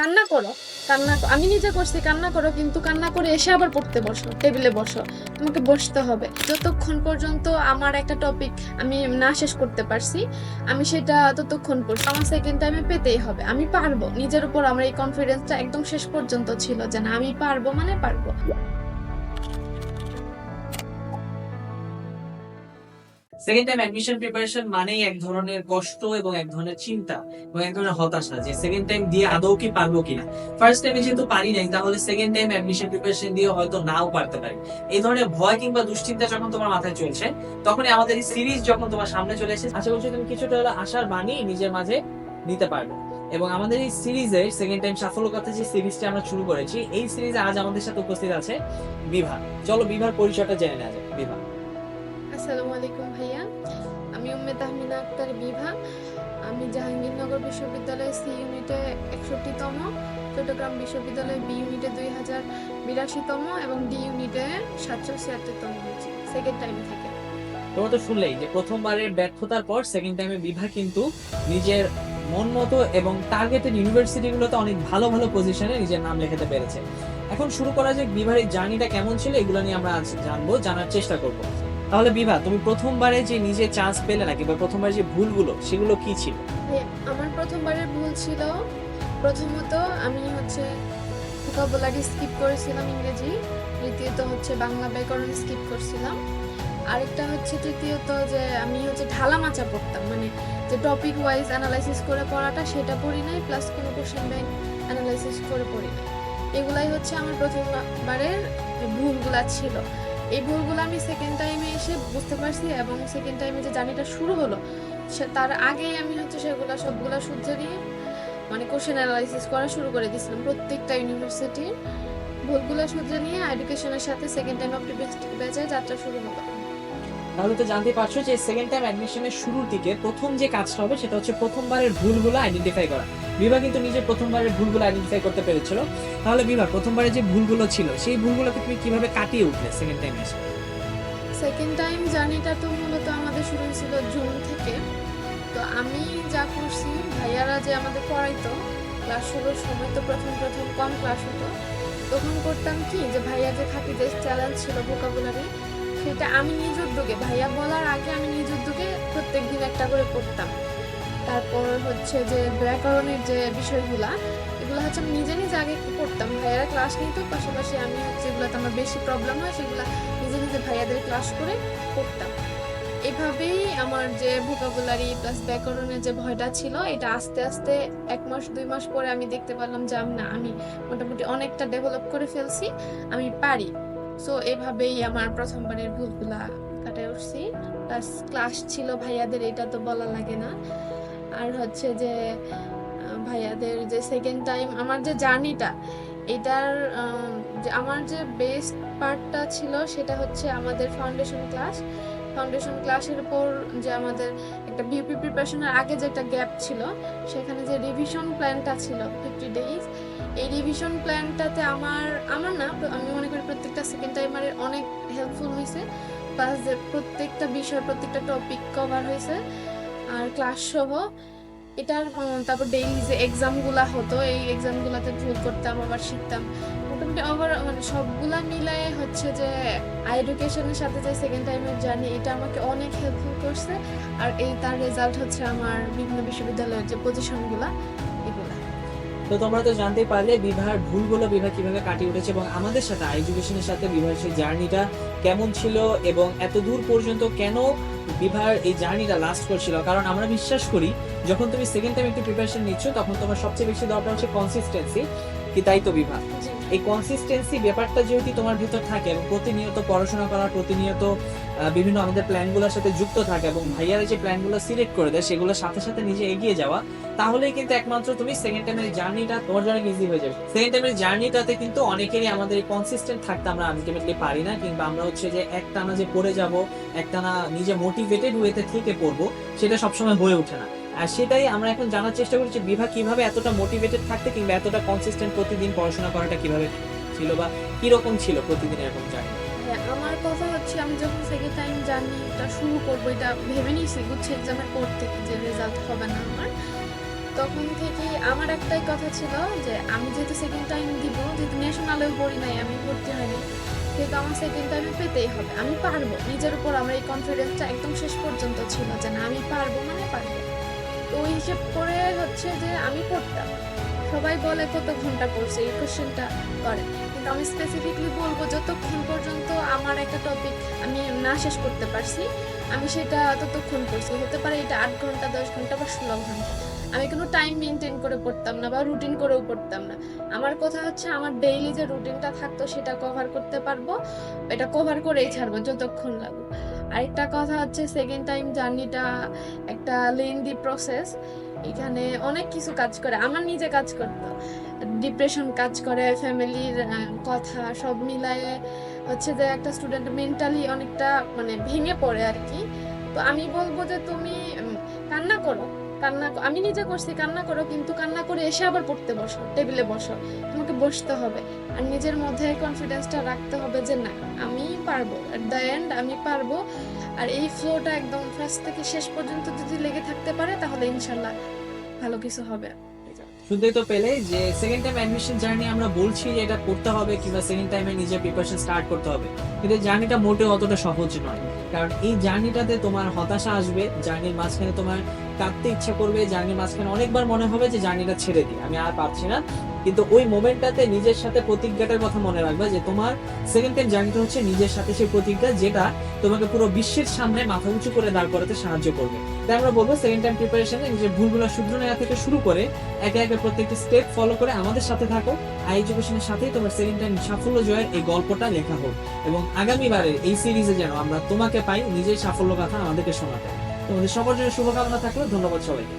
কান্না করো, কান্না আমি নিজে করছি, কান্না করো, কিন্তু কান্না করে এসে আবার পড়তে বসো টেবিলে বসো। তোমাকে বসতে হবে। যতক্ষণ পর্যন্ত আমার একটা টপিক আমি না শেষ করতে পারছি, আমি সেটা ততক্ষণ পড়ছি আমার সেকেন্ড টাইমে পেতেই হবে। আমি পারব। নিজের উপর আমার এই কনফিডেন্সটা একদম শেষ পর্যন্ত ছিল যে না, আমি পারব মানে পারব। সেকেন্ড টাইম অ্যাডমিশন প্রিপারেশন মানেই এক ধরনের কষ্ট এবং এক ধরনের চিন্তা এবং এক ধরনের হতাশা যে সেকেন্ড টাইম দিয়ে আদৌ কি পারব কিনা। ফার্স্ট টাইমে যেহেতু পারি নাই, তাহলে সেকেন্ড টাইম অ্যাডমিশন প্রিপারেশন দিয়ে হয়তো নাও পারতে পারি। এই ধরনের ভয় কিংবা দুশ্চিন্তা যখন তোমার মাথায় চলছে, তখনই আমাদের এই সিরিজ যখন তোমার সামনে চলে এসেছে, আশা করছি তুমি কিছুটা আশার বাণী নিজের মাঝে নিতে পারবে। এবং আমাদের এই সিরিজের সেকেন্ড টাইম সাফল্য কথা যে সিরিজটা আমরা শুরু করেছি, এই সিরিজে আজ আমাদের সাথে উপস্থিত আছে বিভা। চলো বিভার পরিচয়টা জেনে নেওয়া যাক, বিভা। আসসালামু আলাইকুম ভাইয়া। আমি উম্মে তাহমিনা আক্তার বিভা। আমি জাহাঙ্গীরনগর বিশ্ববিদ্যালয়ের সি ইউনিটে একষট্টিতম, চট্টগ্রাম বিশ্ববিদ্যালয়ের বি ইউনিটে দুই হাজার বিরাশিতম এবং ডি ইউনিটে সাতশো ছিয়াত্তরতম হয়েছি সেকেন্ড টাইম থেকে। তোমরা তো শুনলেই যে প্রথমবারের ব্যর্থতার পর সেকেন্ড টাইমে বিভা কিন্তু নিজের মন মতো এবং টার্গেটেড ইউনিভার্সিটিগুলোতে অনেক ভালো ভালো পজিশনে নিজের নাম লেখাতে পেরেছে। এখন শুরু করা যাক এই জার্নিটা কেমন ছিল, এগুলো নিয়ে আমরা আজ জানব, জানার চেষ্টা করব। তাহলে বিভা, তুমি প্রথমবারে যে নিজে চান্স পেলে নাকি বা প্রথমবার যে ভুলগুলো, সেগুলো কি ছিল? আমার প্রথমবারের ভুল ছিল, প্রথমত আমি হচ্ছে ভোকাবুলারি স্কিপ করেছিলাম ইংরেজি, দ্বিতীয়ত হচ্ছে বাংলা ব্যাকরণ স্কিপ করছিলাম। আরেকটা হচ্ছে তৃতীয়ত যে আমি হচ্ছে ঢালা মাচা পড়তাম মানে যে টপিক ওয়াইজ অ্যানালাইসিস করে পড়াটা সেটা পড়ি নাই প্লাস কোনো কোশ্চেন ব্যাংক অ্যানালাইসিস করে পড়ি নাই। এগুলাই হচ্ছে আমার প্রথমবারের ভুলগুলা ছিল। এই ভুলগুলো আমি সেকেন্ড টাইমে এসে বুঝতে পারছি এবং সেকেন্ড টাইমে যে জার্নিটা শুরু হলো, সে তার আগেই আমি হচ্ছে সেগুলো সবগুলো শুদ্ধ দিয়ে মানে কোশ্চেন অ্যানালাইসিস করা শুরু করে দিয়েছিলাম প্রত্যেকটা ইউনিভার্সিটির ভুলগুলো শুদ্ধ নিয়ে এডুকেশনের সাথে সেকেন্ড টাইম অফ বেচে যাত্রা শুরু হলো। তাহলে তো জানতে পারছ যে সেকেন্ড টাইম অ্যাডমিশনের শুরুর দিকে প্রথম যে কাজটা হবে সেটা হচ্ছে প্রথমবারের ভুলগুলো আইডেন্টিফাই করা। বিভা কিন্তু নিজের প্রথমবারের ভুলগুলো আইডেন্টিফাই করতে পেরেছিল। তাহলে বিভা প্রথমবারে যে ভুলগুলো ছিল, সেই ভুলগুলোকে তুমি কীভাবে কাটিয়ে উঠলে সেকেন্ড টাইম এসে সেকেন্ড টাইম জার্নিটা তো মূলত আমাদের শুরু হয়েছিল জুন থেকে। তো আমি যা করছি, ভাইয়ারা যে আমাদের পড়াইতো ক্লাস শুরুর সময় তো প্রথম প্রথম কম ক্লাস হতো। তখন করতাম কি, যে ভাইয়া যে থাকি যে চ্যালেঞ্জ ছিল ভোকাবুলারি সেটা আমি নিজ উদ্যোগে, ভাইয়া বলার আগে আমি নিজ উদ্যোগে প্রত্যেক দিন একটা করে করতাম। তারপর হচ্ছে যে ব্যাকরণের যে বিষয়গুলা, এগুলো হচ্ছে আমি নিজে নিজে আগে পড়তাম ভাইয়ারা ক্লাস নিত, পাশাপাশি আমি যেগুলোতে আমার বেশি প্রবলেম হয়, সেগুলো নিজে নিজে ভাইয়াদের ক্লাস করে করতাম। এভাবেই আমার যে ভোকাবুলারি প্লাস ব্যাকরণের যে ভয়টা ছিল, এটা আস্তে আস্তে এক মাস, দুই মাস পরে আমি দেখতে পারলাম যে, আমি না, আমি মোটামুটি অনেকটা ডেভেলপ করে ফেলছি, আমি পারি। সো এভাবেই আমার প্রথমবারের ভুলগুলা কাটায় উঠছি। প্লাস ক্লাস ছিল, ভাইয়াদের এটা তো বলা লাগে না। আর হচ্ছে যে ভাইয়াদের যে সেকেন্ড টাইম আমার যে জার্নিটা এটার আমার যে বেস্ট পার্টটা ছিল, সেটা হচ্ছে আমাদের ফাউন্ডেশন ক্লাস ফাউন্ডেশন ক্লাসের উপর যে আমাদের একটা বিউপি প্রিপারেশনের আগে যে একটা গ্যাপ ছিল, সেখানে যে রিভিশন প্ল্যানটা ছিল ফিফটি ডেইজ এই রিভিশন প্ল্যানটাতে আমার আমার না, আমি মনে করি প্রত্যেকটা সেকেন্ড টাইমারের অনেক হেল্পফুল হয়েছে। প্লাস যে প্রত্যেকটা বিষয়, প্রত্যেকটা টপিক কভার হয়েছে। আর ক্লাস সহ এটার তারপর ডেইলি যে এক্সামগুলো হতো, এই এক্সামগুলোতে ভুল করতাম, আবার শিখতাম। মোটামুটি ওভার মানে সবগুলা মিলায়ে হচ্ছে যে এডুকেশনের সাথে যে সেকেন্ড টাইমের জার্নি এটা আমাকে অনেক হেল্পফুল করছে। আর এই তার রেজাল্ট হচ্ছে আমার বিভিন্ন বিশ্ববিদ্যালয়ের যে পজিশনগুলা তো তোমরা তো জানতে পারলে বিবাহের ভুলগুলো বিবাহ কীভাবে কাটিয়ে উঠেছে এবং আমাদের সাথে এডুকেশনের সাথে বিবাহের সেই জার্নিটা কেমন ছিল এবং এত দূর পর্যন্ত কেন বিবাহের এই জার্নিটা লাস্ট করছিল? কারণ আমরা বিশ্বাস করি যখন তুমি সেকেন্ড টাইম একটু প্রিপারেশন নিচ্ছ তখন তোমার সবচেয়ে বেশি দরকার হচ্ছে কনসিস্টেন্সি কি তাই তো জি। এই কনসিস্টেন্সি ব্যাপারটা যেহেতু তোমার ভিতর থাকে এবং প্রতিনিয়ত পড়াশোনা করা প্রতিনিয়ত বিভিন্ন আমাদের প্ল্যানগুলোর সাথে যুক্ত থাকে এবং ভাইয়ারা যে প্ল্যানগুলো সিলেক্ট করে দেয় সেগুলোর সাথে সাথে নিজে এগিয়ে যাওয়া তাহলেই কিন্তু একমাত্র তুমি সেকেন্ড টাইমের জার্নিটা তোমার জন্য ইজি হয়ে যাবে। সেকেন্ড টাইমের জার্নিটাতে কিন্তু অনেকেরই আমাদের কনসিস্টেন্ট থাকতে আমরা আলটিমেটলি পারি না কিংবা আমরা হচ্ছে যে একটানা যে পড়ে যাব একটানা নিজে মোটিভেটেড ওয়েতে থেকে পড়ব সেটা সবসময় হয়ে ওঠে না। আর সেটাই আমরা এখন জানার চেষ্টা করছি বিভা কীভাবে এতটা মোটিভেটেড থাকতে কিংবা এতটা কনসিস্টেন্ট প্রতিদিন পড়াশোনা করাটা কীভাবে ছিল বা কীরকম ছিল প্রতিদিন এরকম জার্নি হ্যাঁ আমার কথা হচ্ছে আমি যখন সেকেন্ড টাইম জার্নিটা শুরু করব, এটা ভেবে নিয়েছি, গুচ্ছে এক্সামের পর থেকে যে রেজাল্ট হবে না আমার। তখন থেকে আমার একটাই কথা ছিল যে আমি যেহেতু সেকেন্ড টাইম দিব, যেহেতু ন্যাশনালেও পড়ি নাই, আমি ভর্তি হয়নি, সেহেতু আমার সেকেন্ড টাইমে পেতেই হবে। আমি পারব, নিজের উপর আমার এই কনফিডেন্সটা একদম শেষ পর্যন্ত ছিল যে না, আমি পারব মানে পারব। তো ওই হিসেব করে হচ্ছে যে আমি পড়তাম। সবাই বলে কত ঘণ্টা পড়ছে, এই কোশ্চেনটা করে। কিন্তু আমি স্পেসিফিকলি বলব, যতক্ষণ পর্যন্ত আমার একটা টপিক আমি না শেষ করতে পারছি, আমি সেটা ততক্ষণ পড়ছি। হতে পারে এটা আট ঘণ্টা, দশ ঘণ্টা বা ষোলো ঘণ্টা। আমি কোনো টাইম মেনটেন করে পড়তাম না বা রুটিন করেও পড়তাম না। আমার কথা হচ্ছে, আমার ডেইলি যে রুটিনটা থাকতো, সেটা কভার করতে পারব, এটা কভার করেই ছাড়বো, যতক্ষণ লাগুক আরেকটা কথা হচ্ছে সেকেন্ড টাইম জার্নিটা একটা লেন্দি প্রসেস এখানে অনেক কিছু কাজ করে, আমার নিজে কাজ করতো ডিপ্রেশন কাজ করে ফ্যামিলির কথা সব মিলায়ে হচ্ছে যে একটা স্টুডেন্ট মেন্টালি অনেকটা মানে ভেঙে পড়ে আর কি তো আমি বলব যে তুমি কান্না করো, কান্না আমি নিজে করছি, কান্না করো, কিন্তু কান্না করে এসে আবার পড়তে বসো টেবিলে বসো। তোমাকে বসতে হবে। আর নিজের মধ্যে কনফিডেন্সটা রাখতে হবে যে না, আমি পারব। এট দ্য এন্ড আমি পারব। আর এই ফ্লোটা একদম ফার্স্ট থেকে শেষ পর্যন্ত যদি লেগে থাকতে পারে, তাহলে ইনশাল্লাহ ভালো কিছু হবে। শুনতেই তো পেলে যে সেকেন্ড টাইম অ্যাডমিশন জার্নি আমরা বলছি যে এটা করতে হবে কিংবা সেকেন্ড টাইমে নিজের প্রিপারেশন স্টার্ট করতে হবে। কিন্তু জার্নিটা মোটেও অতটা সহজ নয়। কারণ এই জার্নিটাতে তোমার হতাশা আসবে জার্নির মাঝখানে তোমার কাঁদতে ইচ্ছা করবে জার্নির মাঝখানে অনেকবার মনে হবে যে জার্নিটা ছেড়ে দিই। আমি আর পারছি না। কিন্তু ওই মোমেন্টটাতে নিজের সাথে প্রতিজ্ঞাটার কথা মনে রাখবে যে তোমার সেকেন্ড টাইম জার্নিটা হচ্ছে নিজের সাথে সেই প্রতিজ্ঞা যেটা তোমাকে পুরো বিশ্বের সামনে মাথা উঁচু করে দাঁড় করাতে সাহায্য করবে। তাই আমরা বলব সেকেন্ড টাইম প্রিপারেশনে নিজের ভুলগুলো শুধরে নেওয়া থেকে শুরু করে একে একে প্রত্যেকটি স্টেপ ফলো করে আমাদের সাথে থাকো। আই এডুকেশনের সাথেই তোমার সেকেন্ড টাইম সাফল্য জয়ের এই গল্পটা লেখা হোক। এবং আগামীবারের এই সিরিজে যেন আমরা তোমাকে পাই, নিজের সাফল্য কথা আমাদেরকে শোনাতে। তোমাদের সবার জন্য শুভকামনা থাকল। ধন্যবাদ সবাইকে।